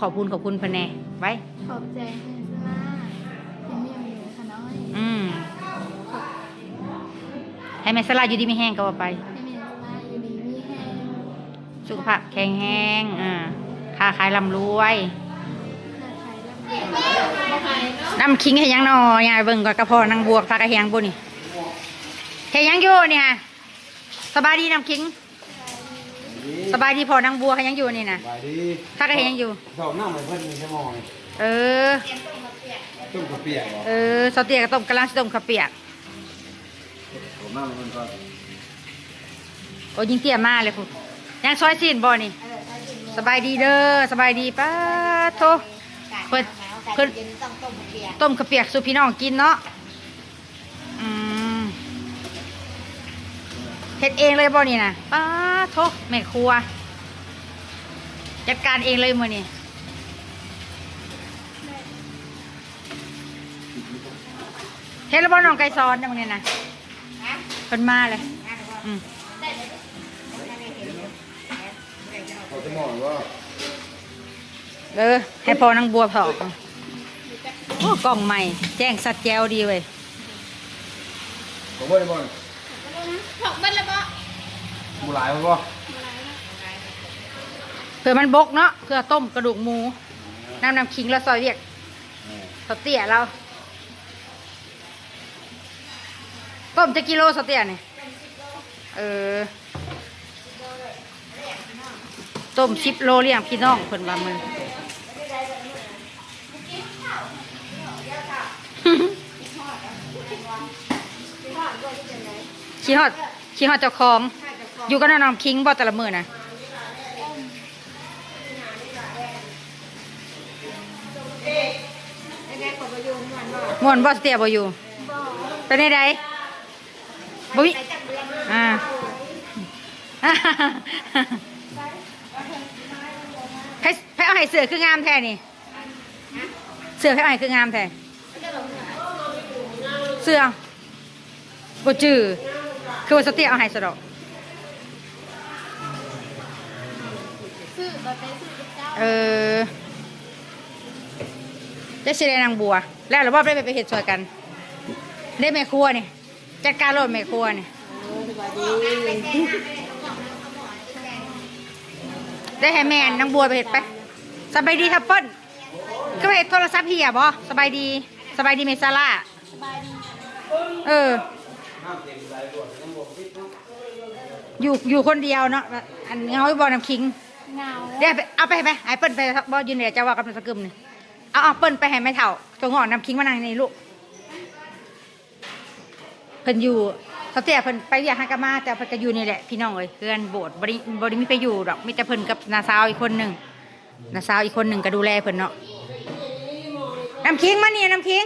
ขอบคุณขอบคุณเพิ่นแน่ไว้ ขอบใจแม่สลาเป็นเมียหนูค่ะน้อยอืมให้แม่สลาอยู่ดีไม่แห้งก็ว่าไป ให้แม่สลาอยู่ดีมีแห้งสุขภาพแข็งแรงอ่าค้าขายร่ำรวยถ้าใครรับเรียนน้ำคิงให้ยังนอยายเบิ่งก่อนกระเพาะนางบวกพากระเฮียงบุนี่เฮียยังอยู่นี่ฮะสบายดีน้ำคิง สบายดีพอนางบัวเขายังอยู่นี่นะสบายดีพากระเฮียงอยู่สอบหน้าเหมือนเพื่อนมีชั่วโมงเออต้มกระเปียกเหรอเออสเตียกับต้มกะลาสิต้มข้าวเปียกผมหน้าเหมือนก็โอ้ยิงเตี้ยมากเลยคุณยังซอยซีนบ่นี่สบายดีเด้อสบายดีป้าโทเพิ่นเพิ่นต้มข้าวเปียกสู่พี่น้องกินเนาะอืมเฮ็ดเองเลยบ่นี่นะป้า โทแม่ครัว จัดการเองเลยมื้อนี้เฮ็ดแล้วบ่น้องไก่ซอนจังมื้อนี้นะเพิ่นมาเลยอืมเขาจะมองว่าเออให้พอนางบัวเผาโอ้กล่องใหม่ แจ้งสัตว์แจวดีเว้ยผมว่าจะมองถกบันละ บ่หมูหลายมั้งก็เพื่อมันบกเนาะเพื่อต้มกระดูกหมูน้ำน้ำขิงแล้วซอยเวียกสเตียเราต้มจะกิโลสเตียนี่เออต้มสิบโลเลี้ยงพี่น้องเพิ่นว่ามึงขี้ฮอดขี้ฮอดเจ้าของ อยู่กับน้องคิงบ่แต่ละมือนะม่วนบ่สเตียบ่อยู่เป็นไดใดบ่มีอ่าให้ให้เอาให้เสือคืองามแท้นี่เสือให้เอาให้คืองามแท้เสือบ่จื้อคือว่าสเตียเอาให้สะดอก ซื้ออกับเจ้าเออได้สิได้นางบัว แล้วเราบ่ได้ไปไปเฮ็ดซอยกัน ได้แม่ครัวนี่จัดการรถแม่ครัวนี่ได้ให้แม่นางบัวไปเฮ็ดไปสบายดีครับเปิ้ลก็ไปเฮ็ดโทรศัพท์เฮียบ่สบายดีสบายดีเมซาร่าเออ อยู่อยู่คนเดียวเนาะอันเงาบ่น้ำคิง เงาเดี๋ยวไปเอาไปไปไอ้เปิ้ลไปบ่ยืนเดี๋ยวจะว่ากับมันสกึมนี่เอาเอาเปิ้ลไปให้แม่เฒ่าตัวงอกนำคิงมานั่งนี่ลูกเพิ่นอยู่เขาเตี้ยเพิ่นไปเวียกให้กนมาแต่เพิ่นก็อยู่นี่แหละพี่น้องเอ้ยเพื่อนโบสถ์บ่ได้บ่ได้มีไปอยู่ดอกมีแต่เพิ่นกับนาสาวอีกคนหนึ่งนาสาวอีกคนหนึ่งก็ดูแลเพิ่นเนาะน้ำคิงมานี่น้ำคิง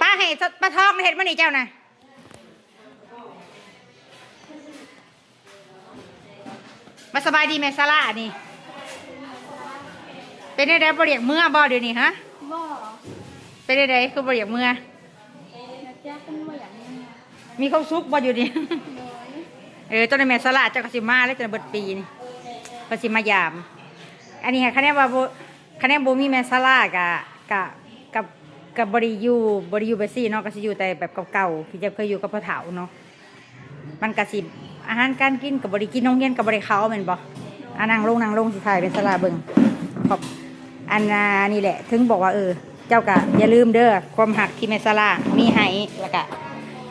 ป้าให้ป้าทองเฮ็ดมานี่เจ้าน่ะ มาสบายดีแม่ซาร่านี่ เป็นได้ได้บริยากเมื่อบ่เดี๋ยวนี้ฮะบ่เป็นได้ได้คือบริยากเมื่อนะจ๊ะเป็นบ่อย่างนี้มีความสุขบ่อยู่นี่โดยเออตอนนี้แม่สละเจ้ากสิมาแล้วจนเบิดปีนี่กสิมายาม อันนี้ค่ะคะแนนว่าบ่คะแนนบ่มีแม่สละกะกะกับกับบริยูบริยูเบซี่เนาะก็สิอยู่แต่แบบเก่าๆที่จะเคยอยู่กับพ่อเฒ่าเนาะมันก็สิ อาหารการกินกับบริกินโรงเรียนกับบริเขาแม่นบ่อ่านั่งลงนั่งลงสิถ่ายเป็นสละเบิ่งขอบอันน่ะนี่แหละ ถึงบอกว่าเออ เจ้ากะอย่าลืมเด้อความหักที่แม่สละมีให้แล้วก็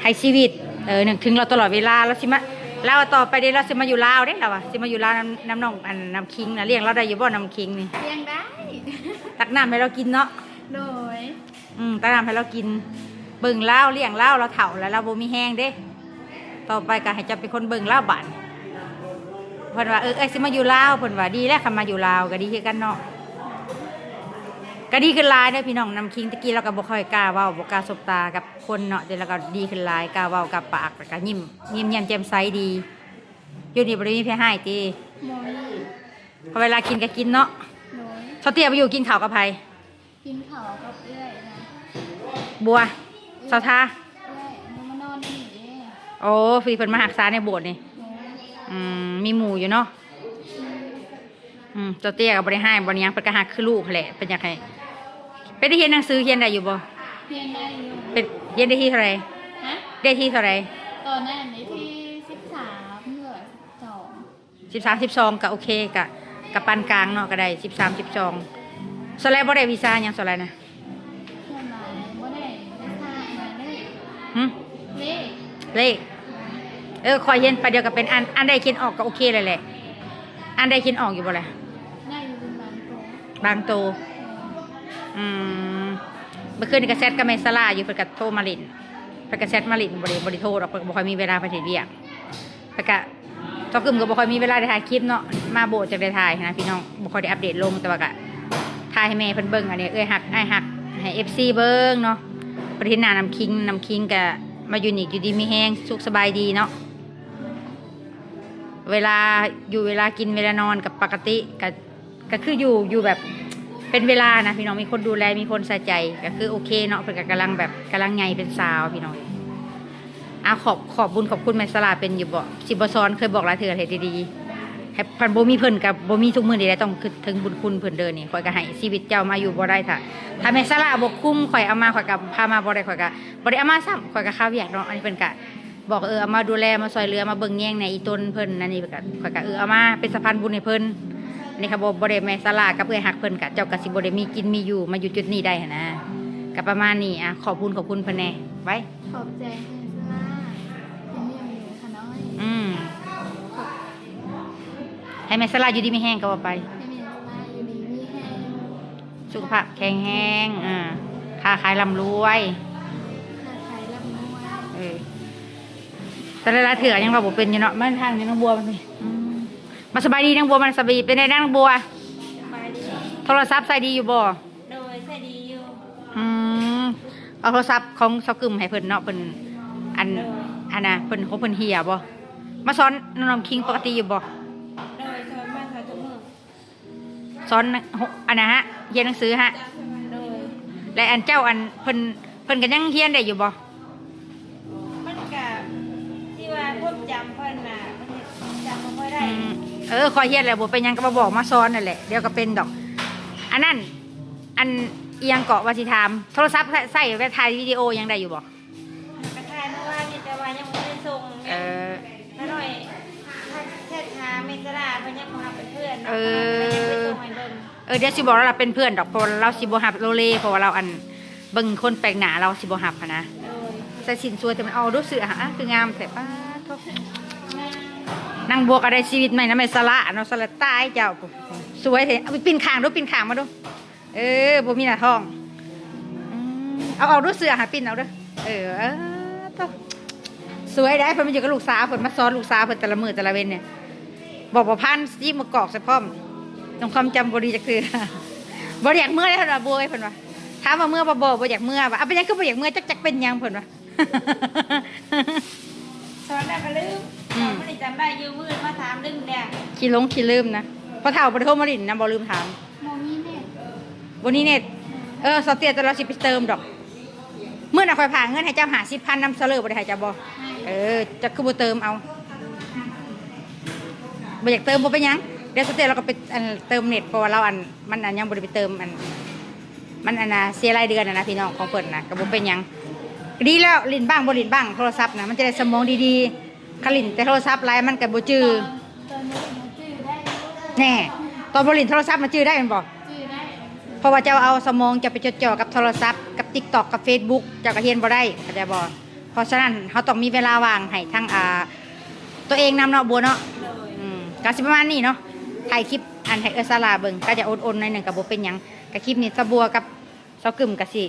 ให้ชีวิตเออหนึ่งถึงเราตลอดเวลาเราสิมาเราต่อไปเดี๋ยวเราสิมาอยู่ลาวเด้เราอะสิมาอยู่ลาวน้ำน้ำน้องอันน้ำคิงนะเลี้ยงเราได้อยู่บ่น้ำคิงนี่เลี้ยงได้ตักน้ำให้เรากินเนาะโดยอืมตักน้ำให้เรากินเบิ่งเล่าวเลี้ยงเล่าวเราเฒ่าแล้วเราบ่มีแห้งเด้ ต่อไปก็ให้เจะเป็นคนเบิ่งเล่าวบ้านเพิ่นว่าเออเอ้ยสิมาอยู่ลาวเพิ่นว่าดีแล้วคันมาอยู่ลาวก็ดีคือกันเนาะก็ดีขึ้นหลายเด้อพี่น้องน้ำคิงตะกี้เราก็บ่ค่อยกล้าเว้าบ่กล้าสบตากับคนเนาะเดี๋ยวเราก็ดีขึ้นหลายกล้าเว้ากับปากแล้วก็ยิ้มยิ้มแย้มแจ่มใสดีอยู่นี่บ่ได้มีไผให้ติโมยพอเวลากินก็กินเนาะโดยเขาเตี้ยไปอยู่กินข้าวกับไผกินข้าวกับเอื้อยนะบัวสาวทา เอื้อยมันมานอนนี่เด้ โอ้ฟีเพิ่นมาหักษาในโบสถ์นี่โดยอืมมีหมู่อยู่เนาะอืมเจ้าเตี้ยก็บ่ได้ให้บ่ได้หยังเพิ่นก็ฮักคือลูกแหละเป็นอยากให้ไปได้เรียนหนังสือเรียนได้อยู่บ่เรียนได้อยู่เป็นเรียนได้ที่เท่าไหร่ฮะได้ที่เท่าไหร่ตอนนั้นในที่สิบสามเหลือสองสิบสามสิบสองก็โอเคกะกับปานกลางเนาะก็ได้สิบสามสิบสองสไลด์บ่ได้วีซ่าหยังสไลด์นะเพื่อนมาบ่ได้ไม่ทราบมาได้หึเลข เลขเออคอยเย็นไปเดียวกับเป็นอันอันใดคิดออกก็โอเคเลยแหละอันใดคิดออกอยู่บ่แหละได้อยู่เป็นบางตัวบางโตอืมเมื่อคืนนก็แซดกับแม่สลาอยู่เพิ่นก็โทรมาลินเพิ่นก็แซดมาลินบ่ได้บ่ได้โทรหรอกเพิ่นก็บ่ค่อยมีเวลาไปเฮ็ดเวียกเพิ่นก็เจ้ากึมก็บ่ค่อยมีเวลาได้ถ่ายคลิปเนาะมาโบจักได้ถ่ายนะพี่น้องบ่ค่อยได้อัปเดตลงแต่ว่าก็ถ่ายให้แม่เพิ่นเบิ่งอันนี้เอ้ยฮักไอ้ายฮักให้ FC เบิ่งเนาะประเทศนานำคิงนำคิงก็ มาอยู่นี่อยู่ดีมีแห้งสุขสบายดีเนาะเวลาอยู่เวลากินเวลานอนกับปกติก็ก็คืออยู่อยู่แบบเป็นเวลานะพี่น้องมีคนดูแลมีคนใส่ใจก็คือโอเคเนาะเพิ่นก็กำลังแบบกำลังไงเป็นสาวพี่น้องอาขอบขอบบุญขอบคุณแม่สลาเป็นอยู่บ่สิบซ้อนเคยบอกหลายเถื่อให้ดีๆ พันโบมีเพิ่นกับโบมีทุกมื้อใดๆต้องคิดถึงบุญคุณเพิ่นเด้อนี่ข่อยก็ให้ชีวิตเจ้ามาอยู่บ่ได้ถ้าถ้าแม่สลาบ่คุ้มข่อยเอามาข่อยก็พามาบ่ได้ข่อยก็บ่ได้เอามาซ้ำข่อยก็ข้าวเวียกเนาะอันนี้เพิ่นก็บอกเออเอามาดูแลมาซอยเหลือมาเบิ่งแย่งในอีต้นเพิ่นนั่นนี่ก็ข่อยก็เออเอามาเป็นสะพานบุญให้เพิ่นนี่ค่ะบบได้แม่สลากับเพื่อหักเพิ่นกะเจ้ากะสิบ่ได้มีกินมีอยู่มาอยู่จุดนี้ได้หันนะกับประมาณนี้อะขอบคุณขอบคุณเพิ่นแน่ไว้ขอบใจ ให้แม่สลาอยู่ดีไม่แห้งก็ว่าไป ให้เมียสลาอยู่ดีมีแห้งสุขภาพแข็งแรงอ่าค้าขายร่ำรวย ค้าขายรับนวดเออแต่ละเถื่อยังว่าบ่เป็นอยู่เนาะมันทางนี้น้องบัวมันนี่อืมมาสบายดีน้องบัวมันสบายเป็นไงน้องบัว สบายดี โทรศัพท์ใส่ดีอยู่บ่ โดยใส่ดีอยู่ อืมเอาโทรศัพท์ของเซากึมให้เพิ่นเนาะเพิ่นอันอันน่ะเพิ่นเขาเพิ่นเหียบ่มาสอนน้องคิงปกติอยู่บ่ สอนอันนะฮะเรียนหนังสือฮะโดยและอันเจ้าอันเพิ่นเพิ่นก็ยังเรียนได้อยู่บ่มันกับที่ว่าพวกจำเพิ่นน่ะมันจำไม่ค่อยได้อืมเออคอยเรียนแหละบ่เป็นหยังก็มาบอกมาสอนนั่นแหละเดี๋ยวก็เป็นดอก อันนั้นอันเอียงเกาะว่าสิถามโทรศัพท์ใส่ไว้ถ่ายวิดีโอยังได้อยู่บ่กระทายเมื่อวานนี่แต่ว่ายังไม่ได้ส่งเออมาหน่อยแค่หาเมตราเพิ่นยังมาเป็นเพื่อนเออเพิ่นยังไปส่งให้เบิ่ง เออเดี๋ยวสิบอกว่าเราเป็นเพื่อนดอกเพราะว่าเราสิบ่ฮับโลเลเพราะว่าเราอันเบิ่งคนแปลกหน้าเราสิบ่ฮับหั้นนะโดยใส่สินสวยแต่มันเอาดูเสือหะคืองามแต่ป้าโทษนางบวกอะไรชีวิตใหม่นะไม่สละเนาะสละตายเจ้าสวยเถอะเอาไปปีนขางดูปีนขางมาดูเออบ่มีหน้าท้องอืมเอาเอาดูเสือหาปีนเอาเด้อเออเออโถ่สวยได้เพิ่นมาอยู่กับลูกสาวเพิ่นมาสอนลูกสาวเพิ่นแต่ละมื้อแต่ละเว้นเนี่ยบอกว่าพันซีมากอกใส่พร้อม ต้องความจำบ่ดีจักคือบ่อยากเมื่อได้เพิ่นว่าบ่เอ้ยเพิ่นว่าถามว่าเมื่อบ่บ่บ่อยากเมื่อว่าเอาเป็นหยังคือบ่อยากเมื่อจักจักเป็นหยังเพิ่นว่า สอนได้ก็ลืมอืมไม่ได้จำได้อยืมมือมาถามลืมแล้วขี้หลงขี้ลืมนะพอเฒ่าบ่ได้โทรมาลิ้นนะบ่ลืมถามโมมีแม่วันนี้เน็ตเออสอเตียแต่เราสิไปเติมดอก เมื่อน่ะคอยผ่าเงินให้เจ้าหา10,000นำเสลอบ่ได้ให้เจ้าบ่เออจะคือบ่เติมเอาบ่อยากเติมบ่เป็นหยัง เดี๋ยวสเตียเราก็ไปอันเติมเน็ตเพราะว่าเราอันมันอันยังบ่ได้ไปเติมอัน มันอันน่ะเสียรายเดือนน่ะนะพี่น้องของเพิ่นน่ะก็บ่เป็นหยังดีแล้วลิ้นบ้างบ่ลิ้นบ้างโทรศัพท์น่ะมันจะได้สมองดีๆคลิ้นแต่โทรศัพท์หลายมันก็บ่จื้อตอนนี้หนูจื้อได้แน่ตอนบ่ลิ้นโทรศัพท์มันจื้อได้แม่นบ่จื้อได้เพราะว่าเจ้าเอาสมองจะไปจดจ่อกับโทรศัพท์กับ TikTok กับ Facebook เจ้าก็เรียนบ่ได้เข้าใจบ่เพราะฉะนั้นเขาต้องมีเวลาว่างให้ทั้งอ่าตัวเองนำเนาะบัวเนาะโดยอืมก็สิประมาณนี้เนาะ ถ่ายคลิปอันให้เออสลาเบิงก็จะโอนๆหน่อยหนึ่งก็บ่เป็นยังก็คลิปนี้สบัวกับเซากึมก็สิ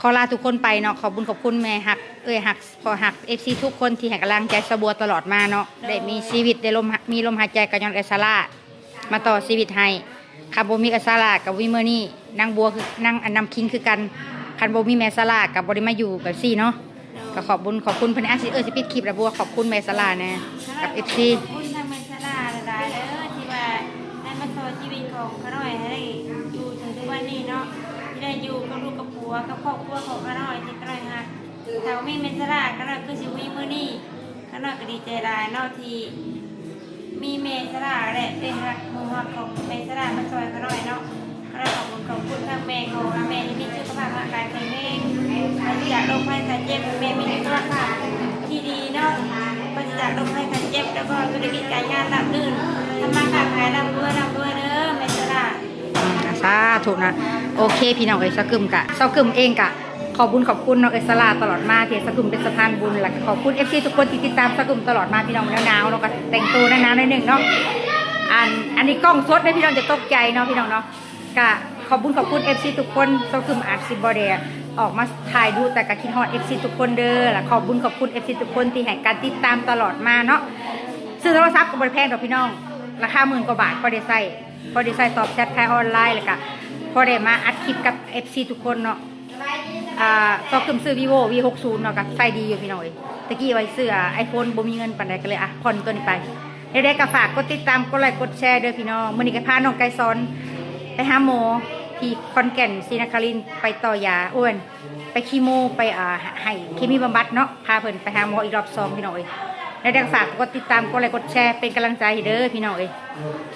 ขอลาทุกคนไปเนาะขอบคุญขอบคุณแม่หักเอ้ยหักพอหักเอฟซีทุกคนที่ให้กำลังใจสบัวตลอดมาเนาะได้มีชีวิตได้ลมมีลมหายใจกับยอนเอสลามาต่อชีวิตให้คันโบมีเอสลากับวิเมอร์นี่นางบัวคือนางอันนำคิงคือกันคันโบมีแม่สลากับบริมาอยู่กับซี่เนาะก็ขอบคุญขอบคุณพิ่นอาสิเออสิปิดคลิปแล้วบัวขอบคุณแม่สลาแน่กับเอฟซี ต่อชีวิตของขาน้อยให้ได้อยู่ถึงทุกวันนี้เนาะที่ได้อยู่กับลูกกับผัวกับครอบครัวของขาน้อยที่ขาน้อยฮักถ้าว่ามีเมนชนาขาน้อยคือสิมีมื้อนี้ขาน้อยก็ดีใจหลายเนาะที่มีเมสลาและได้หักหมูหักของเมสลามาซอยเขาน่อยเนาะก็ได้ขอบคุณขอบคุณทางแม่ของแม่ที่มีสุขภาพร่างกายแข็งแรงปราจากโรคภัยไข้เจ็บแม่มีสุขภาพที่ดีเนาะปราจากโรคภัยไข้เจ็บแล้วก็ธุรกิจการงานรับรื่นทำมาค้าขายร่ำรวยร่ำรวย สาธุนะ โอเค พี่น้องเอ้ยสกึมกะสกึมเองกะ ขอบุญขอบคุณน้องเอสลาตลอดมาที่สกึมเป็นสะพานบุญและขอบคุณเอฟซีทุกคนที่ติดตามสกึมตลอดมาพี่น้องหนาวๆเนาก็แต่งตัวหนาวๆหน่อยหนึ่งเนาะอันอันนี้กล้องสดนะพี่น้องจะตกใจเนาะพี่น้องเนาะกะขอบคุณขอบคุณเอฟซีทุกคนสกึมอาจสิบอเดียออกมาถ่ายดูแต่กะคิดฮอดเอฟซีทุกคนเด้อและขอบบุญขอบคุณเอฟซีทุกคนที่ให้การติดตามตลอดมาเนาะซื้อโทรศัพท์กับบริแพงดอกพี่น้องราคาหมื่นกว่าบาทพอได้ใส่ พอได้ใส่ตอบแชทขายออนไลน์แล้วก็พอได้มาอัดคลิปกับ FC ทุกคนเนาะอ่าก็กึมซื้อ vivo v 6 0เนาะก็ใส่ดีอยู่พี่น้อยตะกี้ไว้ซื้อไอโฟนบ่มีเงินปานใดก็เลยอะผ่อนตัวนี้ไปเดี๋ยวได้ก็ฝากกดติดตามกดไลค์กดแชร์เด้อพี่น้องมื้อนี้ก็พาน้องไก่ซ้อนไปหาหมอที่คอนแก่นศรีนครินไปต่อยาอ้วนไปคีโมไปอ่าให้เคมีบำบัดเนาะพาเพิ่นไปหาหมออีกรอบสองพี่น้อย แล้วเดี๋ยวฝากกดติดตามกดไลค์กดแชร์เป็นกำลังใจให้เด้อพี่น้องเอ้ย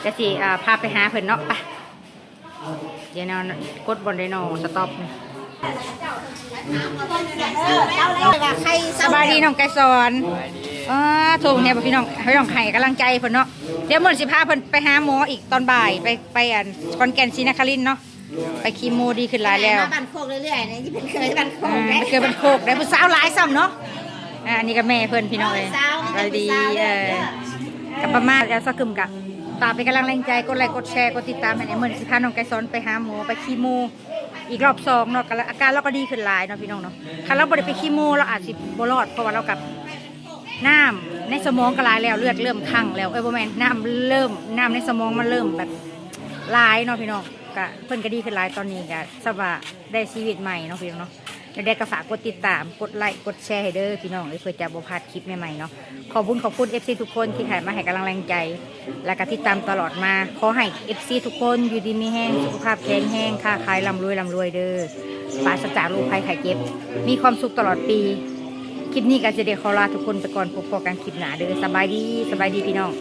จะสิอ่าพาไปหาเพิ่นเนาะไปเดี๋ยวเนาะกดบนไดโนสต็อปนี่สบายดีน้องไก่สอนอ่าถูกเนี่ยพี่น้องให้น้องให้กำลังใจเพิ่นเนาะเดี๋ยวมื้อสิพาเพิ่นไปหาหมออีกตอนบ่ายไปไปอันคอนแก่นศรีนครินทร์เนาะไปคีโมดีขึ้นหลายแล้วมาบันโคกเรื่อยๆนะที่เป็นเคยบันโคอ่ากไปเกิดเป็นโคกได้ผู้สาวหลายซ้ำเนาะอ่าอันนี้ก็แม่เพิ่นพี่น้องเอ้ย สบายดีเออกับประมาณแล้วสักกึมกับตามเป็นกำลังแรงใจกดไลค์กดแชร์กดติดตามให้ในเหมือนสิพาน้องไก่ซ้อนไปหาหมอไปคีโม อีกรอบสองเนาะก็อาการเราก็ดีขึ้นหลายเนาะพี่น้องเนาะคันเราบ่ได้ไปคีโมเราอาจสิบ่รอดเพราะว่าเรากับน้ำในสมองก็หลายแล้วเลือดเริ่มคั่งแล้วเอ้ยบ่แม่นน้ำเริ่มน้ำในสมองมันเริ่มแบบหลายเนาะพี่น้องก็เพิ่นก็ดีขึ้นหลายตอนนี้ก็สบายได้ชีวิตใหม่เนาะพี่น้องเนาะ เดี๋ยวได้ก็ฝากกดติดตาม กดไลค์ กดแชร์ให้เด้อพี่น้องเอ้เพื่อจะบ่พลาดคลิปใหม่ๆเนาะ ขอบคุณขอบคุณ FC ทุกคนที่ให้มาให้กำลังแรงใจ และก็ติดตามตลอดมา ขอให้ FC ทุกคนอยู่ดีมีแห้ง สุขภาพแข็งแรงค้าขายร่ำรวยร่ำรวยเด้อปราศจากโรคภัยไข้เจ็บ มีความสุขตลอดปี คลิปนี้ก็จะเดี๋ยวขอลาทุกคนไปก่อนพบกันคลิปหน้าเด้อสบายดีสบายดีพี่น้อง